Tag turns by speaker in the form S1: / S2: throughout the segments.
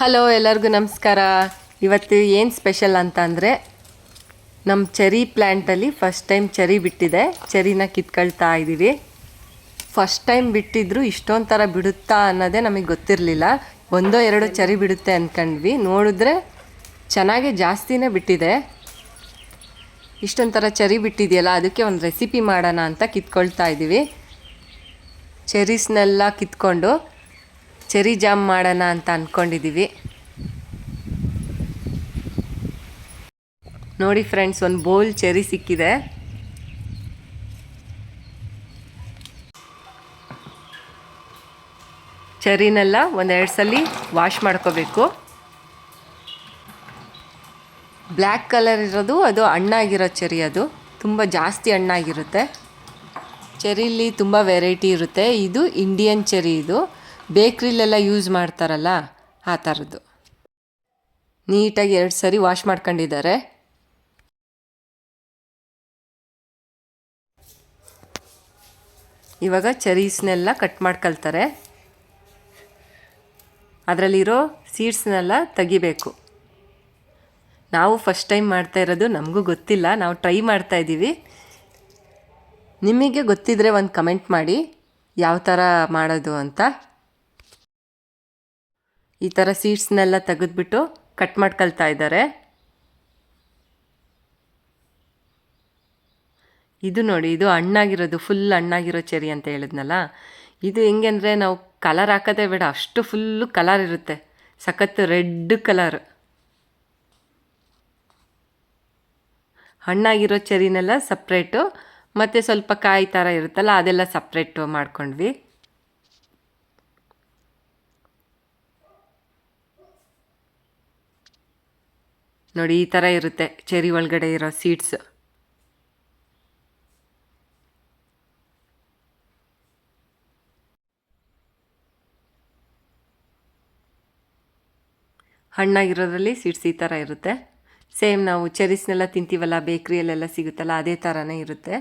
S1: Hello ಎಲ್ಲರಿಗೂ ನಮಸ್ಕಾರ. ಇವತ್ತು ಏನು ಸ್ಪೆಷಲ್ ಅಂತ ಅಂದರೆ ನಮ್ಮ ಚೆರಿ ಪ್ಲ್ಯಾಂಟಲ್ಲಿ ಫಸ್ಟ್ ಟೈಮ್ ಚೆರಿ ಬಿಟ್ಟಿದೆ. ಚೆರಿನ ಕಿತ್ಕೊಳ್ತಾ ಇದ್ದೀವಿ ಫಸ್ಟ್ ಟೈಮ್ ಬಿಟ್ಟಿದ್ರು ಇಷ್ಟೊಂದು ಥರ ಬಿಡುತ್ತಾ ಅನ್ನೋದೇ ನಮಗೆ ಗೊತ್ತಿರಲಿಲ್ಲ. ಒಂದೋ ಎರಡೋ ಚೆರಿ ಬಿಡುತ್ತೆ ಅಂದ್ಕೊಂಡ್ವಿ ನೋಡಿದ್ರೆ ಚೆನ್ನಾಗೆ ಜಾಸ್ತಿನೇ ಬಿಟ್ಟಿದೆ. ಇಷ್ಟೊಂಥರ ಥರ ಚೆರಿ ಬಿಟ್ಟಿದೆಯಲ್ಲ, ಅದಕ್ಕೆ ಒಂದು ರೆಸಿಪಿ ಮಾಡೋಣ ಅಂತ ಕಿತ್ಕೊಳ್ತಾ ಇದ್ದೀವಿ ಚೆರೀಸ್ನೆಲ್ಲ ಕಿತ್ಕೊಂಡು ಚೆರಿ ಜಾಮ್ ಮಾಡೋಣ ಅಂತ ಅಂದ್ಕೊಂಡಿದ್ದೀವಿ ನೋಡಿ ಫ್ರೆಂಡ್ಸ್ ಒಂದು ಬೌಲ್ ಚೆರಿ ಸಿಕ್ಕಿದೆ. ಚೆರಿನೆಲ್ಲ ಒಂದೆರಡು ಸಲ ವಾಶ್ ಮಾಡ್ಕೋಬೇಕು. ಬ್ಲ್ಯಾಕ್ ಕಲರ್ ಇರೋದು, ಅದು ಹಣ್ಣಾಗಿರೋ ಚೆರಿ ಅದು. ತುಂಬ ಜಾಸ್ತಿ ಹಣ್ಣಾಗಿರುತ್ತೆ. ಚೆರಿಲಿ ತುಂಬ ವೆರೈಟಿ ಇರುತ್ತೆ. ಇದು ಇಂಡಿಯನ್ ಚೆರಿ ಇದು. ಬೇಕ್ರಿಲೆಲ್ಲ ಯೂಸ್ ಮಾಡ್ತಾರಲ್ಲ, ಆ ಥರದ್ದು. ನೀಟಾಗಿ ಎರಡು ಸರಿ ವಾಶ್ ಮಾಡ್ಕೊಂಡಿದ್ದಾರೆ. ಇವಾಗ ಚೆರೀಸ್ನೆಲ್ಲ ಕಟ್ ಮಾಡ್ಕೊಳ್ತಾರೆ ಅದರಲ್ಲಿರೋ ಸೀಡ್ಸ್ನೆಲ್ಲ ತೆಗಿಬೇಕು. ನಾವು ಫಸ್ಟ್ ಟೈಮ್ ಮಾಡ್ತಾ ಇರೋದು ನಮಗೂ ಗೊತ್ತಿಲ್ಲ, ನಾವು ಟ್ರೈ ಮಾಡ್ತಾ ಇದ್ದೀವಿ. ನಿಮಗೆ ಗೊತ್ತಿದ್ರೆ ಒಂದು ಕಮೆಂಟ್ ಮಾಡಿ, ಯಾವ ಥರ ಮಾಡೋದು ಅಂತ. ಈ ಥರ ಸೀಡ್ಸ್ನೆಲ್ಲ ತೆಗೆದ್ಬಿಟ್ಟು ಕಟ್ ಮಾಡ್ಕೊಳ್ತಾ ಇದ್ದಾರೆ. ಇದು ನೋಡಿ, ಇದು ಹಣ್ಣಾಗಿರೋದು ಫುಲ್ ಹಣ್ಣಾಗಿರೋ ಚೆರಿ ಅಂತ ಹೇಳಿದ್ನಲ್ಲ? ಇದು ಹೆಂಗೆ ಅಂದರೆ ನಾವು ಕಲರ್ ಹಾಕೋದೇ ಬೇಡ, ಅಷ್ಟು ಫುಲ್ಲು ಕಲರ್ ಇರುತ್ತೆ. ಸಖತ್ತು ರೆಡ್ ಕಲರ್ ಹಣ್ಣಾಗಿರೋ ಚೆರಿನೆಲ್ಲ ಸಪ್ರೇಟು ಮತ್ತು ಸ್ವಲ್ಪ ಕಾಯಿ ಥರ ಇರುತ್ತಲ್ಲ, ಅದೆಲ್ಲ ಸಪ್ರೇಟು ಮಾಡ್ಕೊಂಡ್ವಿ. ನೋಡಿ, ಈ ಥರ ಇರುತ್ತೆ ಚೆರಿ ಒಳಗಡೆ ಇರೋ ಸೀಡ್ಸ್ ಹಣ್ಣಾಗಿರೋದ್ರಲ್ಲಿ ಸೀಡ್ಸ್ ಈ ಥರ ಇರುತ್ತೆ. ಸೇಮ್ ನಾವು ಚೆರೀಸ್ನೆಲ್ಲ ತಿಂತೀವಲ್ಲ ಬೇಕ್ರಿಯಲ್ಲೆಲ್ಲ ಸಿಗುತ್ತಲ್ಲ, ಅದೇ ಥರನೇ ಇರುತ್ತೆ.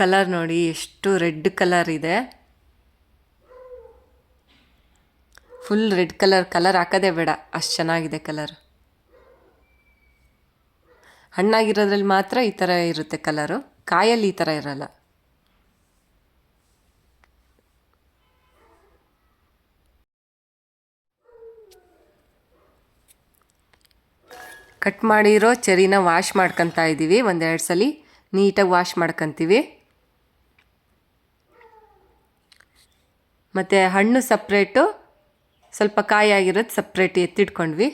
S1: ಕಲರ್ ನೋಡಿ, ಎಷ್ಟು ರೆಡ್ ಕಲರ್ ಇದೆ. ಫುಲ್ ರೆಡ್ ಕಲರ್ ಕಲರ್ ಹಾಕೋದೇ ಬೇಡ. ಅಷ್ಟು ಚೆನ್ನಾಗಿದೆ ಕಲರ್ ಹಣ್ಣಾಗಿರೋದ್ರಲ್ಲಿ ಮಾತ್ರ ಈ ಥರ ಇರುತ್ತೆ ಕಲರು ಕಾಯಲ್ಲಿ ಈ ಥರ ಇರಲ್ಲ. ಕಟ್ ಮಾಡಿರೋ ಚೆರಿನ ವಾಶ್ ಮಾಡ್ಕೊತಾ ಇದ್ದೀವಿ ಒಂದೆರಡು ಸಲ ನೀಟಾಗಿ ವಾಶ್ ಮಾಡ್ಕೊತೀವಿ. ಮತ್ತು ಹಣ್ಣು ಸಪ್ರೇಟು ಸ್ವಲ್ಪ ಕಾಯಿ ಆಗಿರೋದು ಸಪ್ರೇಟ್ ಎತ್ತಿಟ್ಕೊಂಡ್ವಿ.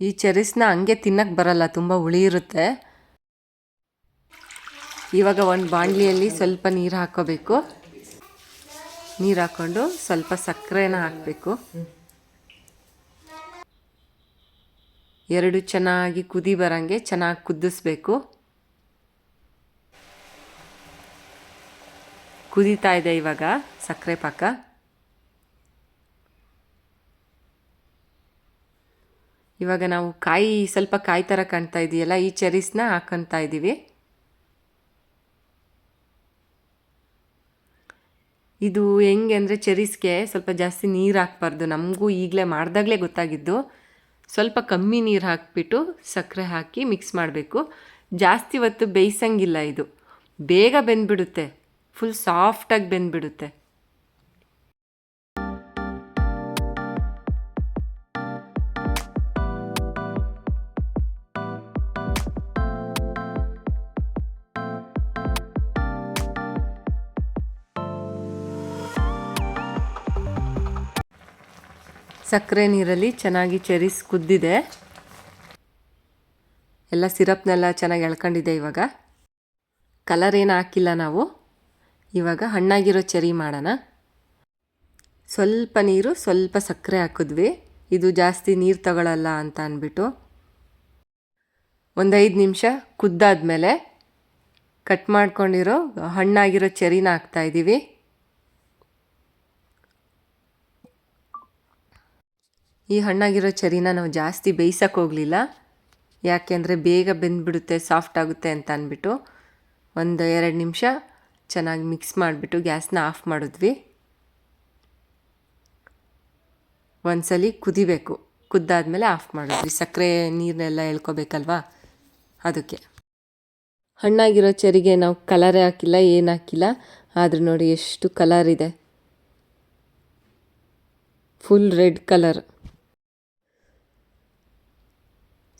S1: ಈ ಚೆರೀಸ್ನ ಹಂಗೆ ತಿನ್ನಕ್ಕೆ ಬರಲ್ಲ, ತುಂಬ ಹುಳಿ ಇರುತ್ತೆ. ಇವಾಗ ಒಂದು ಬಾಣಲಿಯಲ್ಲಿ ಸ್ವಲ್ಪ ನೀರು ಹಾಕೋಬೇಕು. ನೀರು ಹಾಕ್ಕೊಂಡು ಸ್ವಲ್ಪ ಸಕ್ಕರೆನ ಹಾಕಬೇಕು. ಎರಡು ಚೆನ್ನಾಗಿ ಕುದಿ ಬರಂಗೆ ಚೆನ್ನಾಗಿ ಕುದಿಸ್ಬೇಕು. ಕುದೀತಾ ಇದೆ ಇವಾಗ ಸಕ್ಕರೆ ಪಾಕ. ಇವಾಗ ನಾವು ಕಾಯಿ, ಸ್ವಲ್ಪ ಕಾಯಿ ಥರ ಕಾಣ್ತಾ ಇದೆಯಲ್ಲ, ಈ ಚೆರೀಸ್ನ ಹಾಕೊತಾ ಇದ್ದೀವಿ ಇದು ಹೆಂಗೆ ಅಂದರೆ ಚೆರೀಸ್ಗೆ ಸ್ವಲ್ಪ ಜಾಸ್ತಿ ನೀರು ಹಾಕ್ಬಾರ್ದು. ನಮಗೂ ಈಗಲೇ ಮಾಡಿದಾಗಲೇ ಗೊತ್ತಾಗಿದ್ದು. ಸ್ವಲ್ಪ ಕಮ್ಮಿ ನೀರು ಹಾಕಿಬಿಟ್ಟು ಸಕ್ಕರೆ ಹಾಕಿ ಮಿಕ್ಸ್ ಮಾಡಬೇಕು. ಜಾಸ್ತಿ ಹೊತ್ತು ಬೇಯಿಸಂಗಿಲ್ಲ ಇದು. ಬೇಗ ಬೆಂದ್ಬಿಡುತ್ತೆ. ಫುಲ್ ಸಾಫ್ಟಾಗಿ ಬೆಂದ್ಬಿಡುತ್ತೆ. ಸಕ್ಕರೆ ನೀರಲ್ಲಿ ಚೆನ್ನಾಗಿ ಚೆರೀಸ್ ಕುದ್ದಿದೆ. ಎಲ್ಲ ಸಿರಪ್ನೆಲ್ಲ ಚೆನ್ನಾಗಿ ಎಳ್ಕೊಂಡಿದೆ ಇವಾಗ. ಕಲರ್ ಏನು ಹಾಕಿಲ್ಲ ನಾವು. ಇವಾಗ ಹಣ್ಣಾಗಿರೋ ಚೆರಿ ಮಾಡೋಣ. ಸ್ವಲ್ಪ ನೀರು, ಸ್ವಲ್ಪ ಸಕ್ಕರೆ ಹಾಕಿದ್ವಿ. ಇದು ಜಾಸ್ತಿ ನೀರು ತಗೊಳ್ಳಲ್ಲ ಅಂತ ಅಂದ್ಬಿಟ್ಟು ಒಂದು ಐದು ನಿಮಿಷ ಕುದ್ದಾದ್ಮೇಲೆ ಕಟ್ ಮಾಡ್ಕೊಂಡಿರೋ ಹಣ್ಣಾಗಿರೋ ಚೆರಿನ ಹಾಕ್ತಾಯಿದ್ದೀವಿ ಈ ಹಣ್ಣಾಗಿರೋ ಚರಿನ ನಾವು ಜಾಸ್ತಿ ಬೇಯಿಸೋಕೆ ಹೋಗಲಿಲ್ಲ. ಯಾಕೆಂದರೆ ಬೇಗ ಬೆಂದ್ಬಿಡುತ್ತೆ ಸಾಫ್ಟ್ ಆಗುತ್ತೆ ಅಂತ ಅಂದ್ಬಿಟ್ಟು ಒಂದು ಎರಡು ನಿಮಿಷ ಚೆನ್ನಾಗಿ ಮಿಕ್ಸ್ ಮಾಡಿಬಿಟ್ಟು ಗ್ಯಾಸ್ನ ಆಫ್ ಮಾಡಿದ್ವಿ. ಒಂದ್ಸಲಿ ಕುದಿಬೇಕು. ಕುದ್ದಾದ್ಮೇಲೆ ಆಫ್ ಮಾಡಿದ್ವಿ. ಸಕ್ಕರೆ ನೀರನ್ನೆಲ್ಲ ಎಳ್ಕೊಬೇಕಲ್ವಾ? ಅದಕ್ಕೆ. ಹಣ್ಣಾಗಿರೋ ಚೆರಿಗೆ ನಾವು ಕಲರೇ ಹಾಕಿಲ್ಲ, ಏನು ಹಾಕಿಲ್ಲ. ಆದರೂ ನೋಡಿ ಎಷ್ಟು ಕಲರ್ ಇದೆ. ಫುಲ್ ರೆಡ್ ಕಲರ್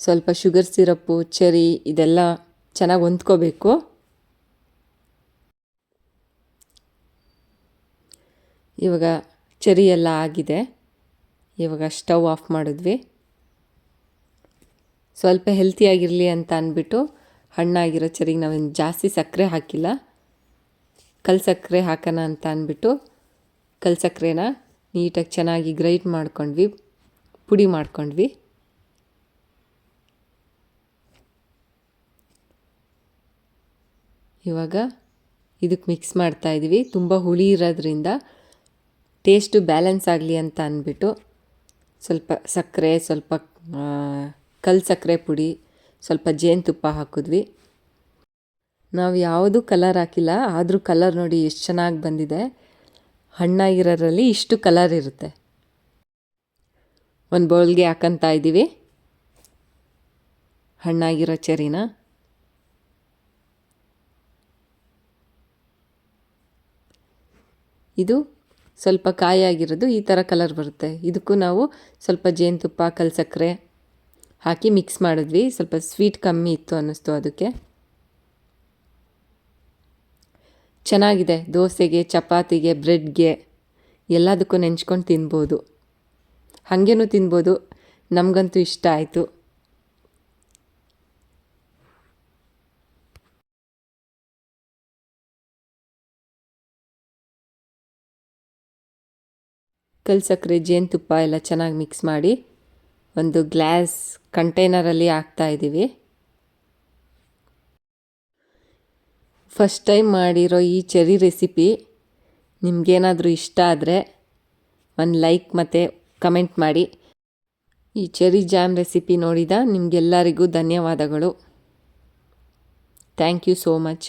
S1: ಸ್ವಲ್ಪ ಶುಗರ್ ಸಿರಪ್ಪು ಚೆರಿ ಇದೆಲ್ಲ ಚೆನ್ನಾಗಿ ಹೊಂದ್ಕೋಬೇಕು. ಇವಾಗ ಚೆರಿ ಎಲ್ಲ ಆಗಿದೆ. ಇವಾಗ ಸ್ಟವ್ ಆಫ್ ಮಾಡಿದ್ವಿ. ಸ್ವಲ್ಪ ಹೆಲ್ತಿಯಾಗಿರಲಿ ಅಂತ ಅಂದ್ಬಿಟ್ಟು ಹಣ್ಣಾಗಿರೋ ಚೆರಿಗೆ ನಾವೇನು ಜಾಸ್ತಿ ಸಕ್ಕರೆ ಹಾಕಿಲ್ಲ. ಕಲ್ ಸಕ್ಕರೆ ಹಾಕೋಣ ಅಂತ ಅಂದ್ಬಿಟ್ಟು ಕಲ್ ಸಕ್ಕರೆನ ನೀಟಾಗಿ ಚೆನ್ನಾಗಿ ಗ್ರೈಟ್ ಮಾಡ್ಕೊಂಡ್ವಿ, ಪುಡಿ ಮಾಡ್ಕೊಂಡ್ವಿ. ಇವಾಗ ಇದಕ್ಕೆ ಮಿಕ್ಸ್ ಮಾಡ್ತಾ ಇದ್ದೀವಿ ತುಂಬ ಹುಳಿ ಇರೋದ್ರಿಂದ ಟೇಸ್ಟು ಬ್ಯಾಲೆನ್ಸ್ ಆಗಲಿ ಅಂತ ಅಂದ್ಬಿಟ್ಟು ಸ್ವಲ್ಪ ಸಕ್ಕರೆ, ಸ್ವಲ್ಪ ಕಲ್ ಸಕ್ಕರೆ ಪುಡಿ, ಸ್ವಲ್ಪ ಜೇನುತುಪ್ಪ ಹಾಕಿದ್ವಿ. ನಾವು ಯಾವುದು ಕಲರ್ ಹಾಕಿಲ್ಲ, ಆದರೂ ಕಲರ್ ನೋಡಿ ಎಷ್ಟು ಚೆನ್ನಾಗಿ ಬಂದಿದೆ. ಹಣ್ಣಾಗಿರೋದ್ರಲ್ಲಿ ಇಷ್ಟು ಕಲರ್ ಇರುತ್ತೆ. ಒಂದು ಬೌಲ್ಗೆ ಹಾಕಂತ ಇದ್ದೀವಿ ಹಣ್ಣಾಗಿರೋ ಚೆರಿನ ಇದು ಸ್ವಲ್ಪ ಕಾಯಾಗಿರೋದು ಈ ಥರ ಕಲರ್ ಬರುತ್ತೆ. ಇದಕ್ಕೂ ನಾವು ಸ್ವಲ್ಪ ಜೇನುತುಪ್ಪ ಕಲ್ ಸಕ್ಕರೆ ಹಾಕಿ ಮಿಕ್ಸ್ ಮಾಡಿದ್ವಿ. ಸ್ವಲ್ಪ ಸ್ವೀಟ್ ಕಮ್ಮಿ ಇತ್ತು ಅನ್ನಿಸ್ತು ಅದಕ್ಕೆ. ಚೆನ್ನಾಗಿದೆ. ದೋಸೆಗೆ, ಚಪಾತಿಗೆ, ಬ್ರೆಡ್ಗೆ ಎಲ್ಲದಕ್ಕೂ ನೆಂಚ್ಕೊಂಡು ತಿನ್ಬೋದು. ಹಾಗೇನೂ ತಿನ್ಬೋದು. ನಮಗಂತೂ ಇಷ್ಟ ಆಯಿತು. ಕಲ್ ಸಕ್ಕರೆ, ಜೇನುತುಪ್ಪ ಎಲ್ಲ ಚೆನ್ನಾಗಿ ಮಿಕ್ಸ್ ಮಾಡಿ ಒಂದು ಗ್ಲಾಸ್ ಕಂಟೈನರಲ್ಲಿ ಹಾಕ್ತಾ ಇದ್ದೀವಿ. ಫಸ್ಟ್ ಟೈಮ್ ಮಾಡಿರೋ ಈ ಚೆರಿ ರೆಸಿಪಿ ನಿಮಗೇನಾದರೂ ಇಷ್ಟ ಆದರೆ ಒಂದು ಲೈಕ್ ಮತ್ತು ಕಮೆಂಟ್ ಮಾಡಿ. ಈ ಚೆರಿ ಜಾಮ್ ರೆಸಿಪಿ ನೋಡಿದ ನಿಮಗೆಲ್ಲರಿಗೂ ಧನ್ಯವಾದಗಳು. Thank you so much